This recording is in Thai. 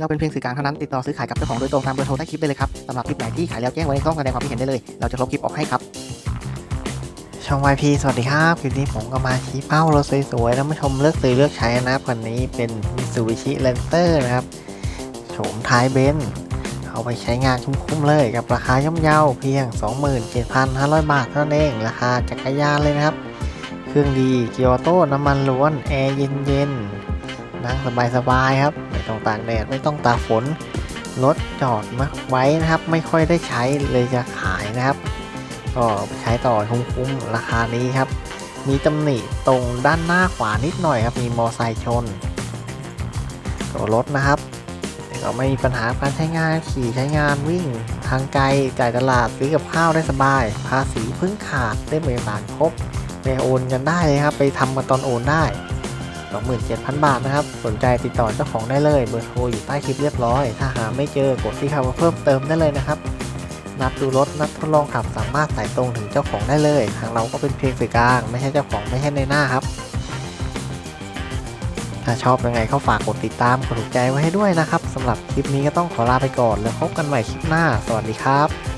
เราเป็นเพียงสื่อกลางเท่านั้นติดต่อซื้อขายกับเจ้าของโดยตรงตามเบอร์โทรใต้คลิปได้เลยครับสำหรับคลิปไหนที่ขายแล้วแจ้งไว้ในช่องแสดงความคิดเห็นได้เลย เราจะลบคลิปออกให้ครับ ช่อง YP สวัสดีครับ คลิปนี้ผมก็มาชี้เป้ารถสวยๆท่านผู้ชมเลือกซื้อเลือกใช้นะครับวันนี้เป็น Mitsubishi Lancer นะครับโฉมท้ายเบนซ์เอาไปใช้งานคุ้มๆเลยกับราคาย่อมเยาเพียง 27,500 บาทเท่านั้นเอง ราคาจักรยานเลยนะครับ เครื่องดีเกียร์โต้น้ำมันล้วนแอร์เย็นๆนั่งสบายๆครับ ไม่ต้องตากแดดไม่ต้องตากฝนรถจอดมาไว้นะครับ ไม่ค่อยได้ใช้เลยจะขายนะครับ ก็ใช้ต่อคุ้มๆราคานี้ครับ มีตำหนิตรงด้านหน้าขวานิดหน่อยครับ มีมอไซค์ชนตัวรถนะครับแต่ก็ไม่มีปัญหาการใช้งานขี่ใช้งานวิ่ง ทางไกลจ่ายตลาดซื้อกับข้าวได้สบาย ภาษีพิ่งขาดได้เอกสารครบไปโอนกันได้เลยครับ ไปทำกันตอนโอนได้ 27,000 บาทนะครับ สนใจติดต่อเจ้าของได้เลย เบอร์โทรอยู่ใต้คลิปเรียบร้อย ถ้าหาไม่เจอกดที่คำว่าเพิ่มเติมได้เลยนะครับ นัดดูรถ นัดทดลองขับสามารถสายตรงถึงเจ้าของได้เลย ทางเราก็เป็นเพียงสื่อกลาง ไม่ใช่เจ้าของไม่ใช่ในหน้าครับ ถ้าชอบยังไงก็ฝากกดติดตามกดถูกใจไว้ให้ด้วยนะครับสำหรับคลิปนี้ก็ต้องขอลาไปก่อน แล้วพบกันใหม่คลิปหน้า สวัสดีครับ